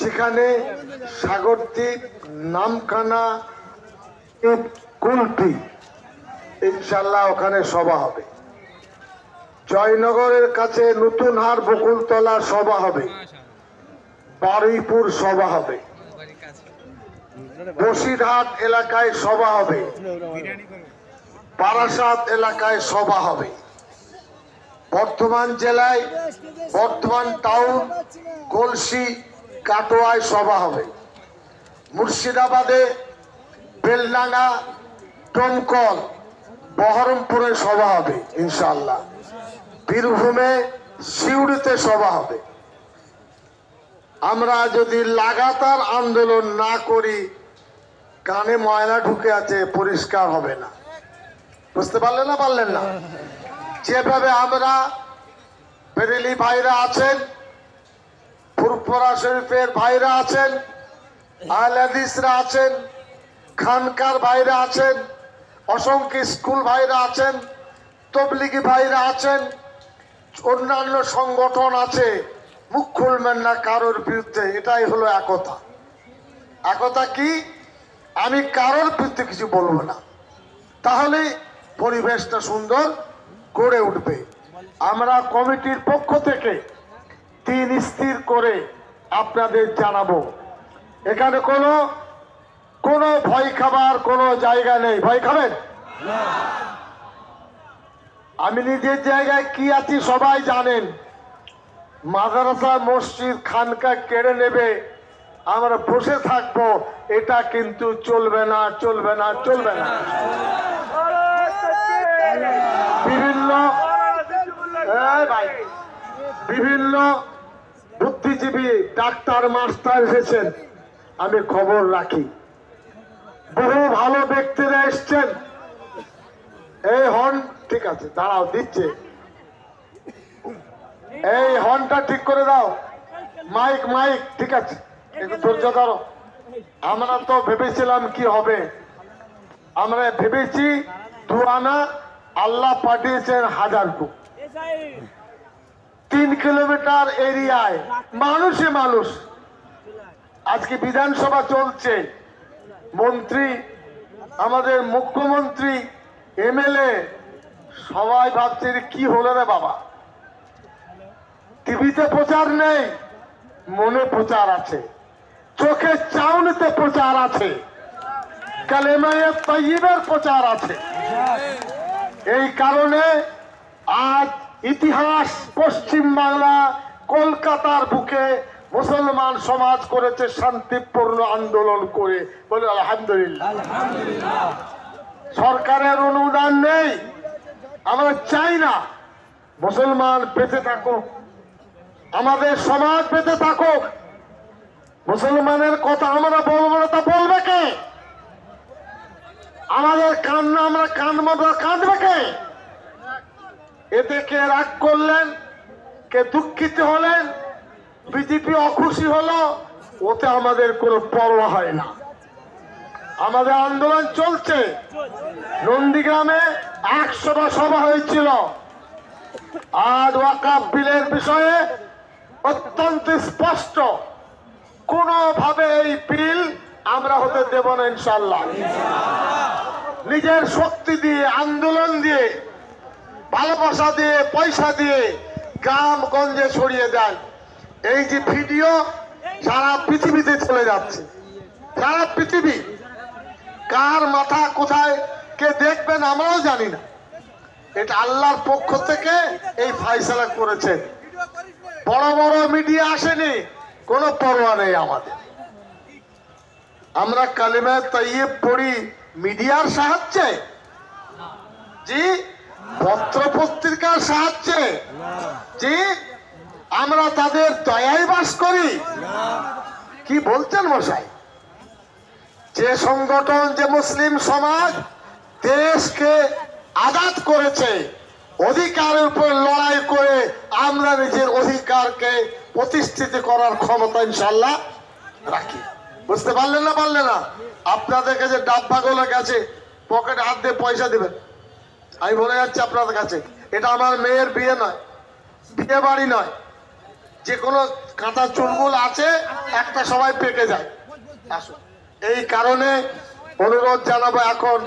যেখানে সাগরদ্বীপ, নামখানা, কুলপি। ইনশাল্লাহ ওখানে সভা হবে। জয়নগরের কাছে নতুন হার বকুলতলা সভা হবে। বারুইপুর সভা হবে। বসিরহাট এলাকায় সভা হবে। বারাসাত এলাকায় সভা হবে। বর্ধমান জেলায় বর্ধমান টাউন, কলসি কাটোয়ায় সভা হবে। মুর্শিদাবাদে বেলডাঙ্গা টমকল বহরমপুরে সভা হবে ইনশাল্লাহ বীরভূমে সিউড়িতে সভা হবে। আমরা যদি লাগাতার আন্দোলন না করি, কানে ময়লা ঢুকে আছে, পরিষ্কার হবে না। বুঝতে পারলেন না পারলেন না? যেভাবে আমরা বেরেলি ভাইরা আছেন ফুরফরা শরীফের ভাইরা আছেন আল হাদিসরা আছেন, খানকার ভাইরা আছেন, অসংখ্য স্কুল ভাইরা আছেন, তবলিগি ভাইরা আছেন, অন্যান্য সংগঠন আছে, মুখ খুলবেন না কারোর বিরুদ্ধে, এটাই হলো একতা। একতা কি? আমি কারোর বিরুদ্ধে কিছু বলব না। তাহলে পরিবেশটা সুন্দর গড়ে উঠবে। আমরা কমিটির পক্ষ থেকে তিন স্থির করে আপনাদের জানাব। এখানে কোনো কোনো ভয় খাবার কোনো জায়গা নেই। ভয় খাবেন? আমি নিজের জায়গায় কি আছি সবাই জানেন। মাদ্রাসা মসজিদ খানকা কেড়ে নেবে। আমরা বসে থাকব। এটা কিন্তু চলবে না চলবে না চলবে না। বিভিন্ন ভাই, বিভিন্ন বুদ্ধিজীবী ডাক্তার, মাস্টার এসেছেন। আমি খবর রাখি। বহু ভালো ব্যক্তিরা এসছেন। এই হর্ন, ঠিক আছে, দাঁড়াও, দিচ্ছে। এই হর্নটা ঠিক করে দাও। মাইক মাইক, ঠিক আছে, একটু ধৈর্য ধরো। আমরা তো ভেবেছিলাম কি হবে। আমরা ভেবেছি দু আনা আল্লাহ পাঠিয়েছেন হাজারটু তিন কিলোমিটার এরিয়ায়। মানুষে মানুষ। আজকে বিধানসভা চলছে। মন্ত্রী, আমাদের মুখ্যমন্ত্রী, এমএলএ, সবাই ভাবছে কি হলো রে বাবা। টিভিতে প্রচার নেই, মনে প্রচার আছে। চোখে চাউনিতে প্রচার আছে। প্রচার আছে। এই কারণে আজ ইতিহাস পশ্চিম বাংলা কলকাতার বুকে মুসলমান সমাজ করেছে শান্তিপূর্ণ আন্দোলন করে বলে আলহামদুলিল্লাহ। সরকারের অনুদান নেই আমরা চাই না মুসলমান বেঁচে থাকুক আমাদের সমাজ বেঁচে থাকুক। মুসলমানের কথা আমরা বলব না তা বলবে কে? আমাদের কান্না আমরা কাঁদবো না কাঁদবে কে? এতে কে রাগ করলেন, কে দুঃখিত হলেন, বিজেপি অখুশি হলো, ওতে আমাদের কোনো পরোয়া হয় না। আমাদের আন্দোলন চলছে। নন্দীগ্রামে একশোটা সভা হয়েছিল। আজ ওয়াকাফ বিলের বিষয়ে অত্যন্ত স্পষ্ট। কোনোভাবে এই বিল আমরা হতে দেব না ইনশাল্লাহ নিজের শক্তি দিয়ে, আন্দোলন দিয়ে ভালোবাসা দিয়ে, পয়সা দিয়ে গ্রাম গঞ্জে ছড়িয়ে দেয় এই যে ভিডিও সারা পৃথিবীতে চলে যাচ্ছে। সারা পৃথিবী। কার মাথা কোথায়, কে দেখবেন আমরাও জানি না। এটা আল্লাহর পক্ষ থেকে এই ফাইসলা করেছেন বড় বড় মিডিয়া আসেনি, কোনো পরোয়া নেই আমাদের। আমরা কালিমা তাইয়ে পড়ি মিডিয়ার সাহায্যে? জি? পত্র পত্রিকার সাহায্যে আমরা তাদের দয়ায় বাস করি। কি বলছেন মশাই? যে সংগঠন, যে মুসলিম সমাজ দেশকে আজাদ করেছে, অধিকারের উপর লড়াই করে আমরা নিজের অধিকারকে প্রতিষ্ঠিত করার ক্ষমতা ইনশাল্লাহ রাখি। বুঝতে পারলেন না পারলেন না? আপনাদের কাছে ডাব্বাগুলো গেছে, পকেটে হাত দিয়ে পয়সা দিবেন। আমি বলে যাচ্ছি আপনাদের কাছে, এটা আমার মেয়ের বিয়ে নয়, বিয়ে বাড়ি নয়। যে কোনো কাঁটা চুলগুল আছে, একটা সবাই পেকে যায়। এই কারণে অনুরোধ জানাব এখন।